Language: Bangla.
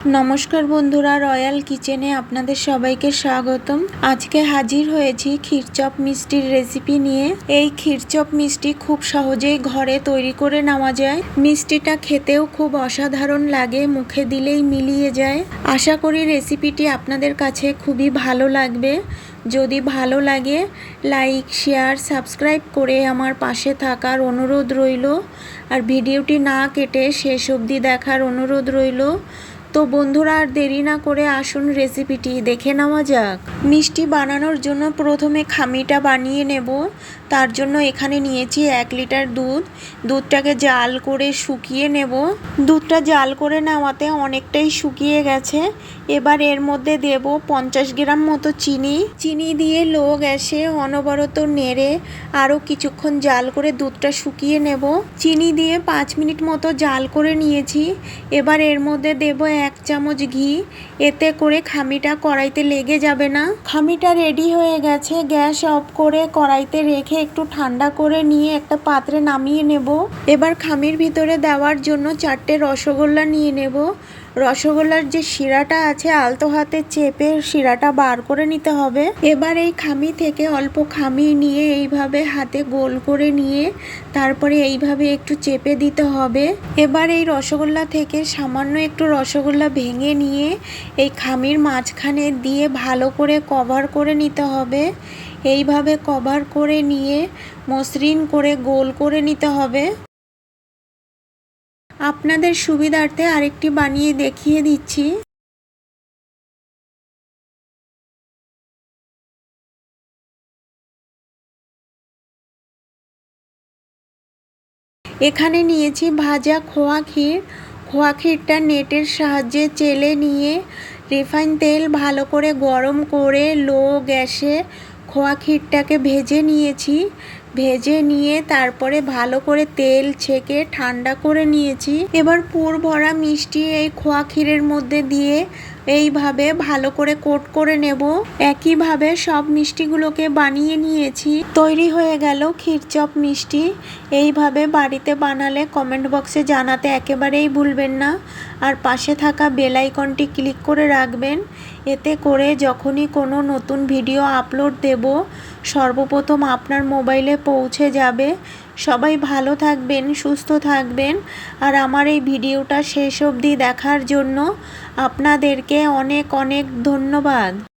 নমস্কার বন্ধুরা, রয়্যাল কিচেনে আপনাদের সবাইকে স্বাগতম। আজকে হাজির হয়েছি ক্ষীরচপ মিষ্টির রেসিপি নিয়ে। এই ক্ষীরচপ মিষ্টি খুব সহজেই ঘরে তৈরি করে নেওয়া যায়। মিষ্টিটা খেতেও খুব অসাধারণ লাগে, মুখে দিলেই মিলিয়ে যায়। আশা করি রেসিপিটি আপনাদের কাছে খুবই ভালো লাগবে। যদি ভালো লাগে, লাইক, শেয়ার, সাবস্ক্রাইব করে আমার পাশে থাকার অনুরোধ রইল। আর ভিডিওটি না কেটে শেষ অবধি দেখার অনুরোধ রইল। তো বন্ধুরা, আর দেরি না করে আসুন রেসিপিটি দেখে নেওয়া যাক। মিষ্টি বানানোর জন্য প্রথমে খামিটা বানিয়ে নেব। তার জন্য এখানে নিয়েছি এক লিটার দুধ। দুধটাকে জাল করে শুকিয়ে নেব। দুধটা জাল করে নেওয়াতে অনেকটাই শুকিয়ে গেছে। এবার এর মধ্যে দেব পঞ্চাশ গ্রাম মতো চিনি। চিনি দিয়ে লো গ্যাসে অনবরত নেড়ে আরও কিছুক্ষণ জাল করে দুধটা শুকিয়ে নেব। চিনি দিয়ে পাঁচ মিনিট মতো জাল করে নিয়েছি। এবার এর মধ্যে দেব এক চামচ ঘি, এতে করে খামিটা কড়াইতে লেগে যাবে না। খামিটা রেডি হয়ে গেছে, গ্যাস অফ করে কড়াইতে রেখে একটু ঠান্ডা করে নিয়ে একটা পাত্রে নামিয়ে নেব। এবার খামির ভিতরে দেওয়ার জন্য চারটে রসগোল্লা নিয়ে নেব। রসগোল্লার যে শিরাটা আছে আলতো হাতে চেপে শিরাটা বার করে নিতে হবে। এবার এই খামি থেকে অল্প খামি নিয়ে এইভাবে হাতে গোল করে নিয়ে তারপরে এইভাবে একটু চেপে দিতে হবে। এবার এই রসগোল্লা থেকে সামান্য একটু রসগোল্লা ভেঙে নিয়ে এই খামির মাঝখানে দিয়ে ভালো করে কভার করে নিতে হবে। এইভাবে কভার করে নিয়ে মসৃণ করে গোল করে নিতে হবে। আপনাদের সুবিধার্থে আরেকটি বানিয়ে দেখিয়ে দিচ্ছি। এখানে নিয়েছি ভাজা খোয়া ক্ষীর। খোয়া ক্ষীরটা নেটের সাহায্যে চেলে নিয়ে রিফাইন তেল ভালো করে গরম করে লো গ্যাসে খোয়া ক্ষীরটাকে ভেজে নিয়েছি। ভেজে নিয়ে তারপরে ভালো করে তেল ছেঁকে ঠান্ডা করে নিয়েছি। এবার পুর ভরা মিষ্টি এই খোয়া ক্ষীরের মধ্যে দিয়ে এইভাবে ভালো করে কোট করে নেব। একইভাবে সব মিষ্টিগুলোকে বানিয়ে নিয়েছি। তৈরি হয়ে গেল ক্ষীরচপ মিষ্টি। এইভাবে বাড়িতে বানালে কমেন্ট বক্সে জানাতে একেবারেই ভুলবেন না। আর পাশে থাকা বেল আইকনটি ক্লিক করে রাখবেন। এতে করে যখনই কোনো নতুন ভিডিও আপলোড দেব, সর্বপ্রথম আপনার মোবাইলে পৌঁছে যাবে। সবাই ভালো থাকবেন, সুস্থ থাকবেন। আর আমার এই ভিডিওটা শেষ অবধি দেখার জন্য আপনাদেরকে অনেক অনেক ধন্যবাদ।